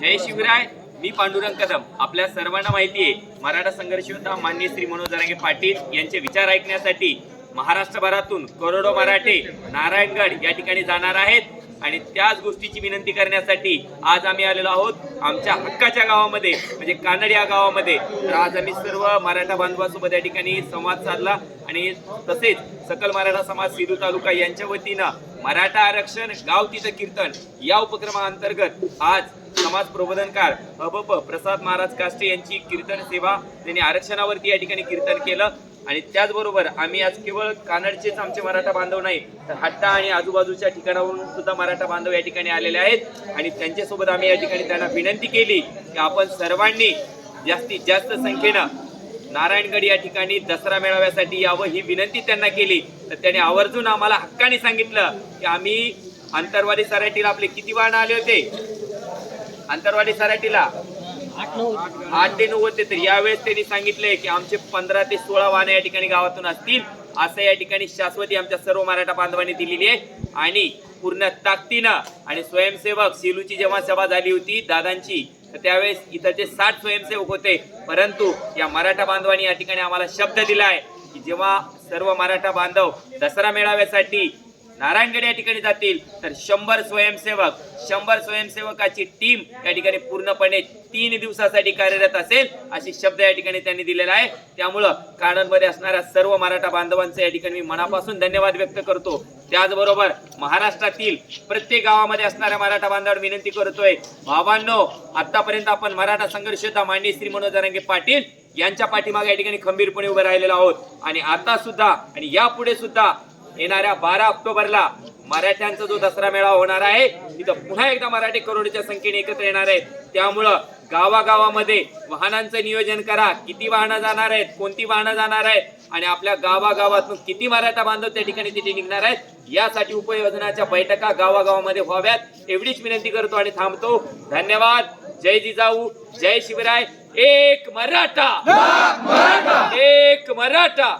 जय शिवराय मी पांडुरंग कदम. आपल्या सर्वांना माहिती आहे मराठा संघर्ष योद्धा मान्य श्री मनोज जरांगे पाटील यांचे विचार ऐकण्यासाठी महाराष्ट्रभरातून करोडो मराठे नारायणगड या ठिकाणी जाणार आहेत. आणि त्याच गोष्टीची विनंती करण्यासाठी आज आम्ही आलेलो आहोत आमच्या हक्काच्या गावामध्ये म्हणजे कानड या गावामध्ये. तर आज आम्ही सर्व मराठा बांधवासोबत या ठिकाणी संवाद साधला. आणि तसेच सकल मराठा समाज सिरू तालुका यांच्या वतीनं मराठा आरक्षण गाव तिथं कीर्तन या उपक्रमाअंतर्गत आज समाज प्रबोधनकार अबप प्रसाद महाराज काष्टे यांची कीर्तन सेवा त्यांनी आरक्षणावरती या ठिकाणी कीर्तन केलं. आणि त्याचबरोबर आम्ही आज केवळ कानडचेच आमचे मराठा बांधव नाही तर हट्टा आणि आजूबाजूच्या ठिकाणावरून सुद्धा मराठा बांधव या ठिकाणी आलेले आहेत. आणि त्यांच्यासोबत आम्ही या ठिकाणी त्यांना विनंती केली की आपण सर्वांनी जास्तीत जास्त संख्येनं नारायणगड या ठिकाणी दसरा मेळाव्यासाठी यावं ही विनंती त्यांना केली. तर त्याने आवर्जून आम्हाला हक्काने सांगितलं की आम्ही अंतरवादी सराटीला आपले किती वाहन आले होते? अंतरवाडी सराटीला? आठ ते नऊ होते तर. यावेळेस त्यांनी सांगितलंय की आमचे पंधरा ते सोळा वाहन या ठिकाणी गावातून असतील. असं या ठिकाणी शाश्वती आमच्या सर्व मराठा बांधवांनी दिलेली आहे. आणि पूर्ण ताकदीनं आणि स्वयंसेवक सेलूची जेव्हा सभा झाली होती दादांची तर त्यावेळेस इथंचे साठ स्वयंसेवक होते. परंतु या मराठा बांधवांनी या ठिकाणी आम्हाला शब्द दिलाय की जेव्हा सर्व मराठा बांधव दसरा मेळाव्यासाठी नारायणगड या ठिकाणी जातील. तर शंभर स्वयंसेवक शंभर स्वयंसेवकाची टीम या ठिकाणी पूर्णपणे तीन दिवसासाठी कार्यरत असेल अशी शब्द या ठिकाणी त्यांनी दिलेला आहे. त्यामुळं कानडमध्ये असणाऱ्या सर्व मराठा बांधवांचं या ठिकाणी मी मनापासून धन्यवाद व्यक्त करतो. त्याचबरोबर महाराष्ट्रातील प्रत्येक गावामध्ये असणाऱ्या मराठा बांधवांना विनंती करतोय भावांनो आतापर्यंत आपण मराठा संघर्ष योद्धा मांडे श्री मनोज पाटील यांच्या पाठीमागे या ठिकाणी खंबीरपणे उभे राहिलेलो आहोत. आणि आता सुद्धा आणि यापुढे सुद्धा येणाऱ्या बारा ऑक्टोबरला मराठ्यांचा जो दसरा मेळावा होणार आहे तिथं पुन्हा एकदा मराठी करोडच्या संख्येने एकत्र येणार आहेत. त्यामुळं गावागावामध्ये वाहनांचं नियोजन करा. किती वाहनं जाणार आहेत कोणती वाहनं जाणार आहेत आणि आपल्या गावागावातून किती मराठा बांधव त्या ठिकाणी तिथे निघणार आहेत यासाठी उपयोजनाच्या बैठका गावागावामध्ये व्हाव्यात. एवढीच विनंती करतो आणि थांबतो. धन्यवाद. जय जिजाऊ. जय शिवराय. एक मराठा. एक मराठा.